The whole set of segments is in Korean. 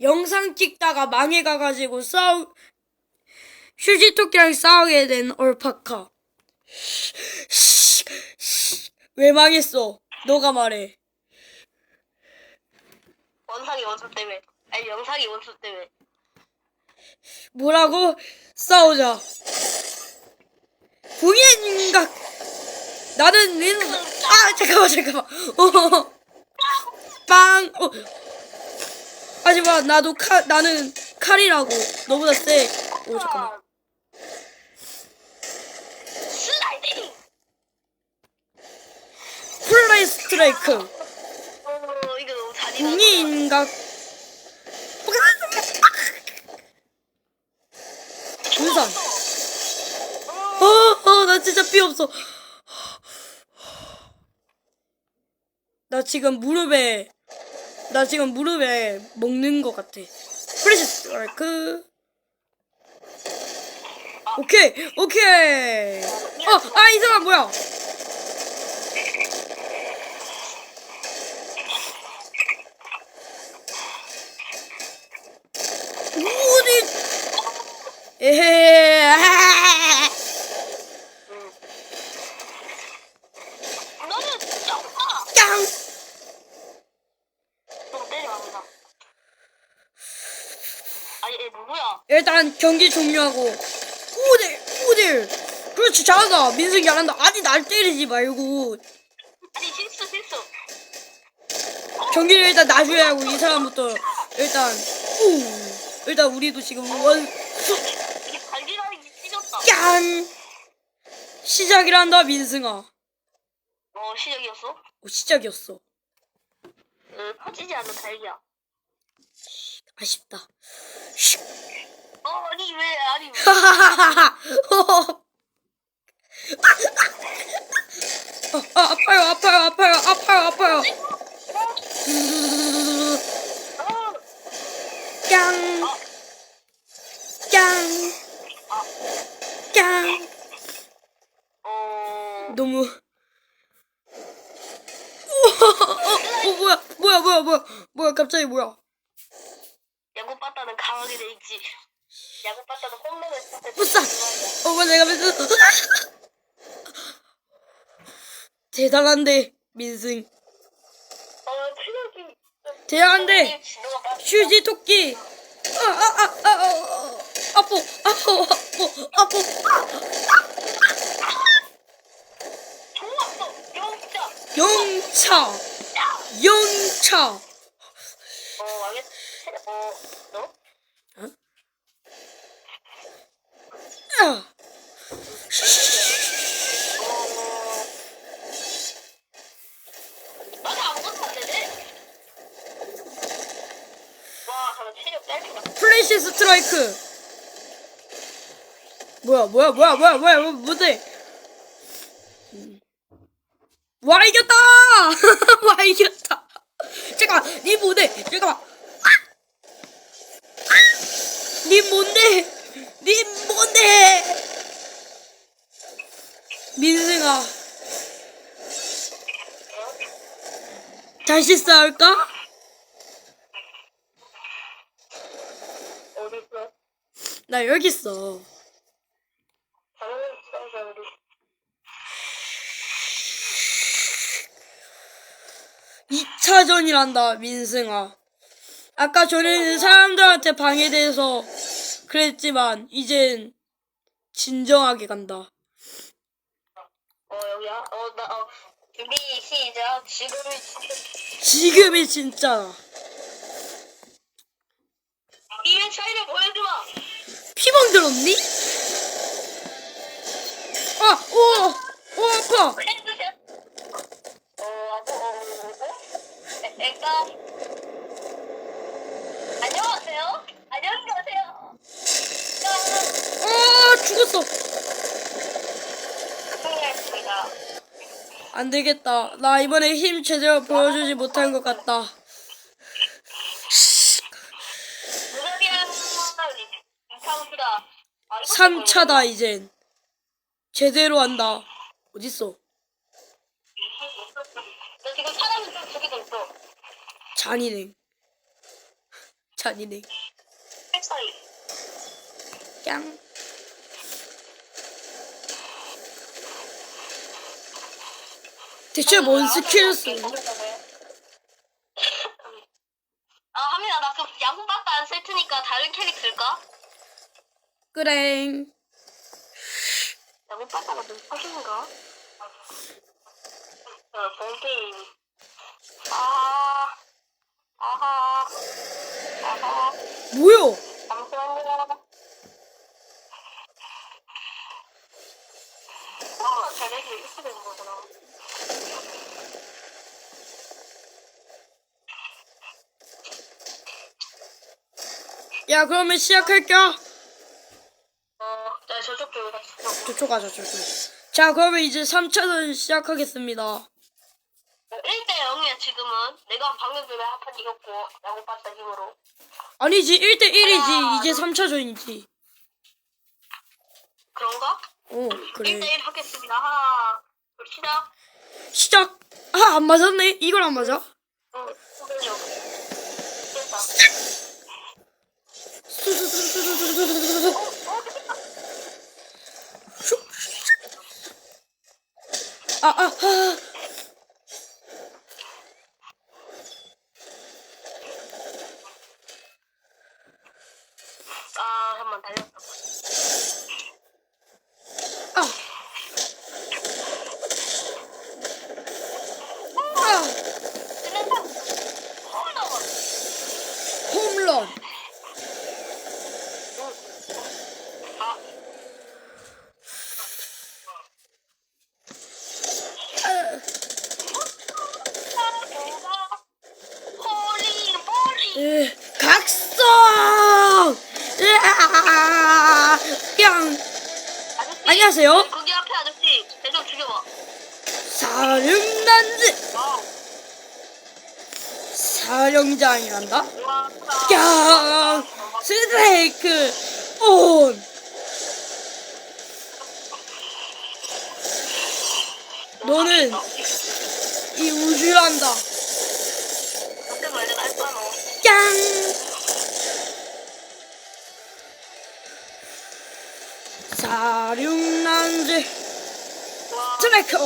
영상 찍다가 망해가가지고 싸우 휴지토끼랑 싸우게 된 얼파카. 왜 망했어? 너가 말해. 원상이 원수 때문에. 아니 영상이 원수 때문에. 뭐라고? 싸우자. 봉인인가? 나는 민. 아 잠깐만 잠깐만. 어. 빵. 어. 하지만 나도 칼 나는 칼이라고. 너보다 세. 오 잠깐만. 슬라이딩. 플레이 스트라이크. 어 이거 너무 잔인하다. 봉인인가? 분산. 어, 어, 나 진짜 삐 없어. 나 지금 무릎에, 나 지금 무릎에 먹는 것 같아. 프레시 스트라이크. 오케이, 오케이. 어, 아, 이 사람 뭐야? 어디? 에헤. 너는 진짜 오빠. 짱. 너 때려갑니다. 아니 얘 누구야? 일단 경기 종료하고 우딜 우딜 그렇지 잘한다. 민승이 잘한다. 아니 날 때리지 말고. 아니 실수 실수. 경기를 일단 놔줘야 하고 이 사람부터 일단 우 일단 우리도 지금 원 이게 발기라는 게 찢었다. 짠. 시작이란다 민승아. 어 시작이었어? 어, 시작이었어. 어, 퍼지지 않는 달기야. 아쉽다 어 아니 왜 아니 왜? 하하하하 어, 아, 아파요 아파요 아파요 아파요 아파요 어, 짱 짱. 짱. 어 너무. 우와, 어, 어, 뭐야, 뭐야, 뭐야, 뭐야, 뭐야, 갑자기 뭐야. 야구 빠따는 강하게 돼 있지. 야구 빠따는 홈런을 쳤을 때 부싸. 어, 뭐 내가 민승. 대단한데, 민승. 어 체력이 대단한데. 휴지 토끼. 아, 아, 아, 아, 아, 아, 아프, 아프, 아프, 아프. 좋았어 영자. 영차, 영차. 어 알겠. 어 너? 아. 어. 나도 아무것도 안 되네. 와 잠깐 체력 짧구 나. 플래시 스트라이크. 뭐야, 뭐야, 뭐야, 뭐야, 뭐야, 뭐? 음. 와 이겼다! 와 이겼다! 잠깐, 니 뭔데? 잠깐만. 아! 아! 니 뭔데? 니 뭔데? 민승아, 다시 싸울까? 어디 있어? 나 여기 있어. 다른 사람들 우리. 2차전이란다, 민승아. 아까 전에는 사람들한테 방해돼서 그랬지만, 이젠 진정하게 간다. 어 여기야. 어나 어 준비 시작. 지금이 진짜 지금이 진짜. 이면 차이를 보여주마. 피멍 들었니? 아, 오, 오, 아파. 어 아고 어, 어, 어? 일단 안녕하세요. 안녕히 가세요. 자, 아, 죽었어. 안 되겠다. 나 이번에 힘 제대로 보여주지 못한 것 같다. 무섭이랑 이카운트다. 3차다, 이젠. 제대로 한다. 어딨어? 잔이네. 백사이. 짱. 대체 뭔 스킬을 쓰? 아, 하민아, 나 그럼 야구 빠따 안쓸 테니까 다른 캐릭 쓸까? 그래. 야구 빠따가 너무 사기인가? 어, 본게임. 아, 아하, 아하, 뭐야? 잠시만요. 아, 되는 거구나. 야 그러면 시작할까? 어, 네, 저쪽 쪽으로 같이 좀. 저쪽 가자 저쪽. 자 그러면 이제 3차전 시작하겠습니다. 1대 0이야, 지금은. 내가 방금 전에 한판 이겼고, 야구 빠따 힘으로. 아니지 1대 1이지 이제 3차전이지. 그런가? 어 1대 그래. 1 하겠습니다. 하나, 둘, 시작. 시작. 아 안 맞았네. 이걸 안 맞아? 응, 후배요. 됐다. 아, 아, 아. 아, 한번 달렸다. 아. 아, 끝났다. 홈런. 홈런. 아, 홀리 모리. 에, 각성! 으아! 뿅! 아저씨. 안녕하세요. 거기 앞에 아저씨. 대좀 죽여봐. 사령단지 와우. 사령장이란다? 와, 야 스트레이크 온 너는 이 우주란다 그때. 짱 스트라이크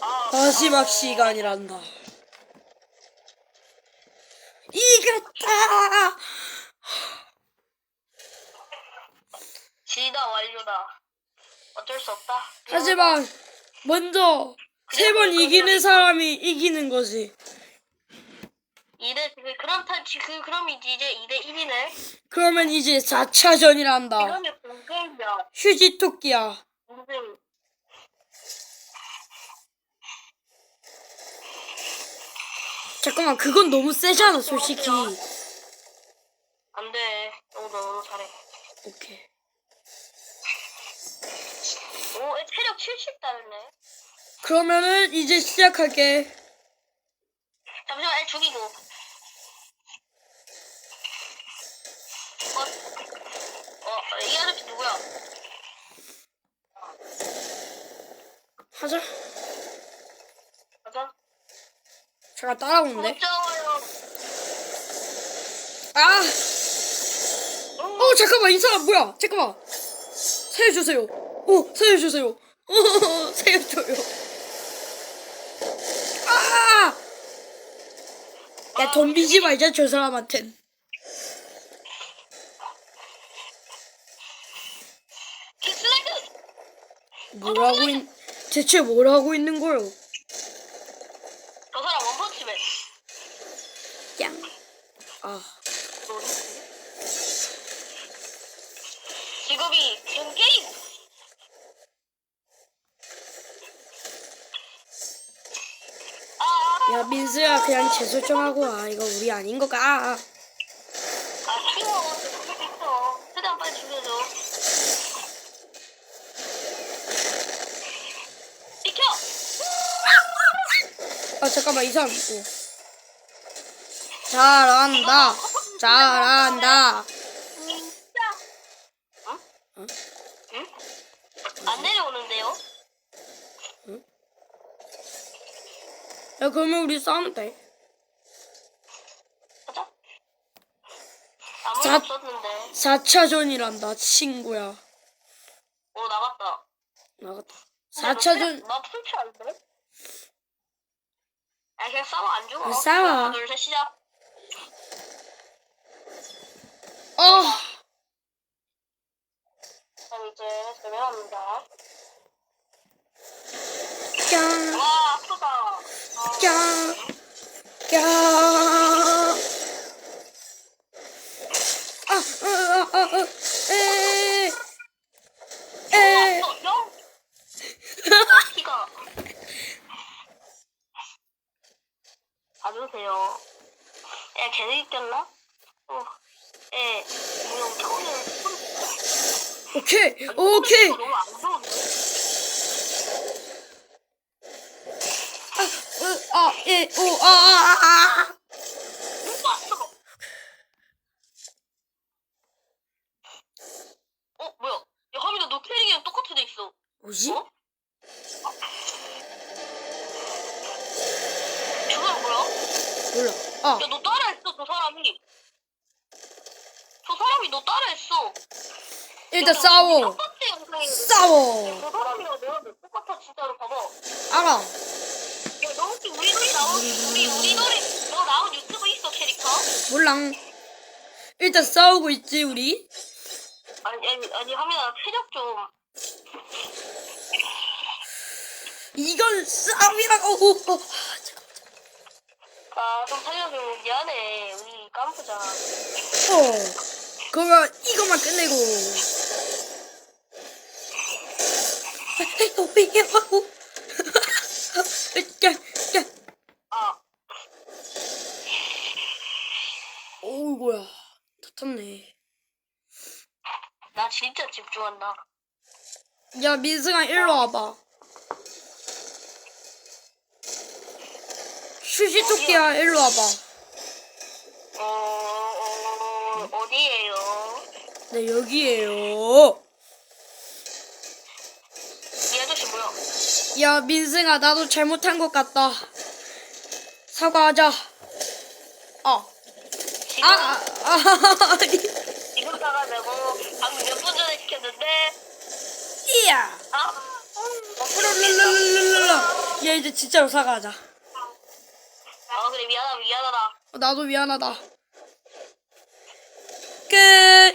아, 마지막 시간이란다. 이겼다! 지다 완료다. 어쩔 수 없다. 하지만 먼저 세 번 이기는 사람이 이기는 거지 2대 그럼 타 그, 그럼 이제 이제 2대 1이네. 그러면 이제 4차전이란다 이거는 공개이야. 휴지 토끼야 무슨 잠깐만 그건 너무 세잖아 솔직히 안 돼. 너무 너무 잘해. 오케이 오, 애 체력 70 달네. 그러면은 이제 시작할게 잠시만, 애 죽이고. 어, 어, 이 아저씨 누구야? 하자 맞아? 잠깐 따라오는데 무서워요. 아! 어 잠깐만 이 사람 뭐야 잠깐만 살려주세요 어 살려주세요 어 살려줘요 아! 야 덤비지 말자 저 사람한텐 킥슬라이드! 뭐라고 있 대체 뭘 하고 있는 거요? 저 사람 원펀치맨. 짱. 아. 직업이 공게임. 아, 야 민수야 그냥 재설정하고 와. 이거 우리 아닌 거가 아, 쉬워. 죽일 수 있어. 최대한 빨리 죽여줘. 비켜! 아 잠깐만 이 사람 있고 잘한다 잘한다. 어? 어? 안 내려오는데요? 야 그러면 우리 싸우면 돼. 가자. 아무도 자- 없었는데. 4차전이란다 친구야. 오 나갔다. 나갔다. 근데 너 4차전 풀- 나 풀치 안 돼? 아 그냥 싸워 안 죽어. 아, 싸워. 하나 둘셋 시작. 어 그럼 이제 들어갑니다. 깡, 와 아프다. 아, 깡, 깡. 아, 아, 아, 아, 에, 에. 어, 영. 피가. 봐주세요. 야 걔네 있겠나? 어. 예. 오케이, 오케이. 너무 안 좋은데? 아, 으, 아, 예, 오, 아, 아, 아. 어 뭐야? 야 하민아 너 캐릭이랑 똑같이 돼 있어. 뭐지? 어? 저 사람 뭐야? 몰라. 아, 야 너 따라했어 저 사람이. 저 사람이 너 따라했어. 일단 첫 싸워. 번째 영상에 싸워. 저 사람이랑 내가 내 똑같아 진짜로 봐봐. 알아. 야, 너 혹시 우리 노래 나온 우리 우리 노래 너 나온 유튜브 있어 캐릭터? 몰랑. 일단 싸우고 있지 우리. 아니 아니 아니 하민아 체력 좀. 이건 싸움이라고. 어, 어. 아, 잠깐. 아좀 살려줘 미안해 우리 깜프잖아. 어. 그거 이거만 끝내고. 야, 야. 아 어우 뭐야. 다쳤네. 나 진짜 집중한다. 야 민승아 일로 와봐. 휴지토끼야 일로 와봐. 어, 어 어디에요? 네 여기에요. 이 아저씨 뭐야? 야 민승아 나도 잘못한 것 같다. 사과하자. 아. 지금 아, 아, 아, 지금 사가자고 방금 몇 분 전에 시켰는데 이야. 아 랄랄랄랄랄라. 야 이제 진짜로 사과하자. 아 그래 미안하다 미안하다. 어, 나도 미안하다. Good.